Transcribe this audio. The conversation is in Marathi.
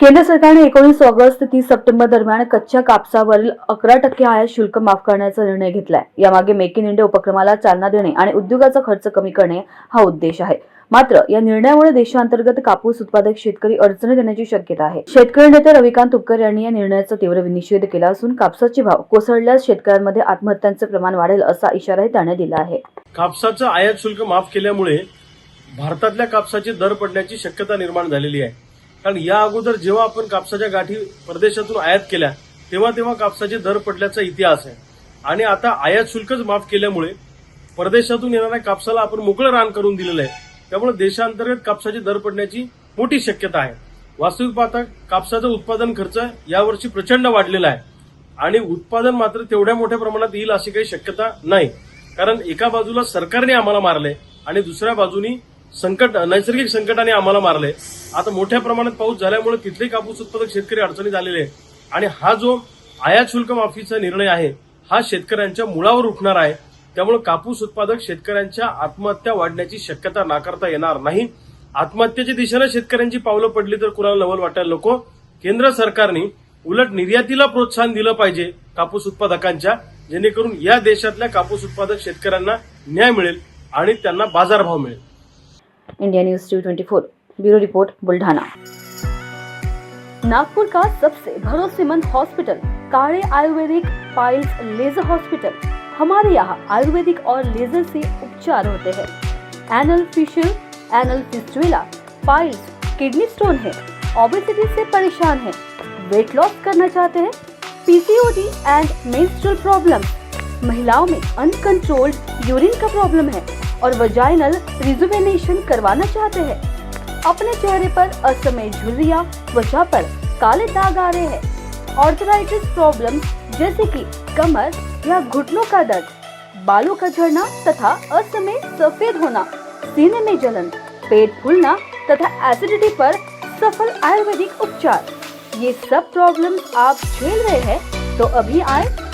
केंद्र सरकारने एकोणीस ऑगस्ट ते तीस सप्टेंबर दरम्यान कच्च्या कापसावरील अकरा टक्के आयात शुल्क माफ करण्याचा निर्णय घेतलाय. यामागे मेक इन इंडिया उपक्रमाला चालना देणे आणि उद्योगाचा खर्च कमी करणे हा उद्देश आहे. मात्र या निर्णयामुळे देशांतर्गत कापूस उत्पादक शेतकरी अडचणीत येण्याची शक्यता आहे. शेतकरी नेते रविकांत तुपकर यांनी या निर्णयाचा तीव्र निषेध केला असून कापसाचे भाव कोसळल्यास शेतकऱ्यांमध्ये आत्महत्यांचे प्रमाण वाढेल असा इशाराही त्याने दिला आहे. कापसाचं आयात शुल्क माफ केल्यामुळे भारतातल्या कापसाचे दर पडण्याची शक्यता निर्माण झालेली आहे. कारण या अगोदर जेव्हा आपण कापसाच्या गाठी परदेशातून आयात केल्या तेव्हा तेव्हा कापसाचे दर पडल्याचा इतिहास आहे. आणि आता आयात शुल्कच माफ केल्यामुळे परदेशातून येणाऱ्या कापसाला आपण मोकळं रान करून दिलेलं आहे. त्यामुळे देशांतर्गत कापसाचे दर पडण्याची मोठी शक्यता आहे. वास्तविक पाहता कापसाचं उत्पादन खर्च यावर्षी प्रचंड वाढलेला आहे. आणि उत्पादन मात्र तेवढ्या मोठ्या प्रमाणात येईल अशी काही शक्यता नाही. कारण एका बाजूला सरकारने आम्हाला मारले आणि दुसऱ्या बाजूनी संकट नैसर्गिक संकटाने आम्हाला मारले. आता मोठ्या प्रमाणात पाऊस झाल्यामुळे तिथले कापूस उत्पादक शेतकरी अडचणी झालेले आहे आणि हा जो आयात शुल्क माफीचा निर्णय आहे हा शेतकऱ्यांच्या मुळावर उठणार आहे. त्यामुळे कापूस उत्पादक शेतकऱ्यांच्या आत्महत्या वाढण्याची शक्यता नाकारता येणार नाही. आत्महत्येच्या दिशेनं शेतकऱ्यांची पावलं पडली तर कुणाला नवल वाटायला नको? केंद्र सरकारने उलट निर्यातीला प्रोत्साहन दिलं पाहिजे कापूस उत्पादकांच्या जेणेकरून या देशातल्या कापूस उत्पादक शेतकऱ्यांना न्याय मिळेल आणि त्यांना बाजारभाव मिळेल. India News T twenty four, bureau report, Buldhana. Nagpur का सबसे भरोसेमंद hospital Kade Ayurvedic piles laser hospital. हमारे यहाँ आयुर्वेदिक और लेजर से उपचार होते हैं। Anal fissure anal fistula piles, kidney stone है। ओबेसिटी से परेशान है। वेट लॉस करना चाहते हैं। पीसीओडी एंड मेंस्ट्रुअल प्रॉब्लम महिलाओं में अनकंट्रोल्ड यूरिन का प्रॉब्लम है और वजाइनल रिजुवेनेशन करवाना चाहते हैं। अपने चेहरे पर असमय झुर्रियाँ, त्वचा पर काले दाग आ रहे हैं। ऑर्थराइटिस प्रॉब्लम जैसे कि कमर या घुटनों का दर्द, बालों का झड़ना तथा असमय सफ़ेद होना, सीने में जलन, पेट फूलना तथा एसिडिटी पर सफल आयुर्वेदिक उपचार। ये सब प्रॉब्लम आप झेल रहे हैं तो अभी आए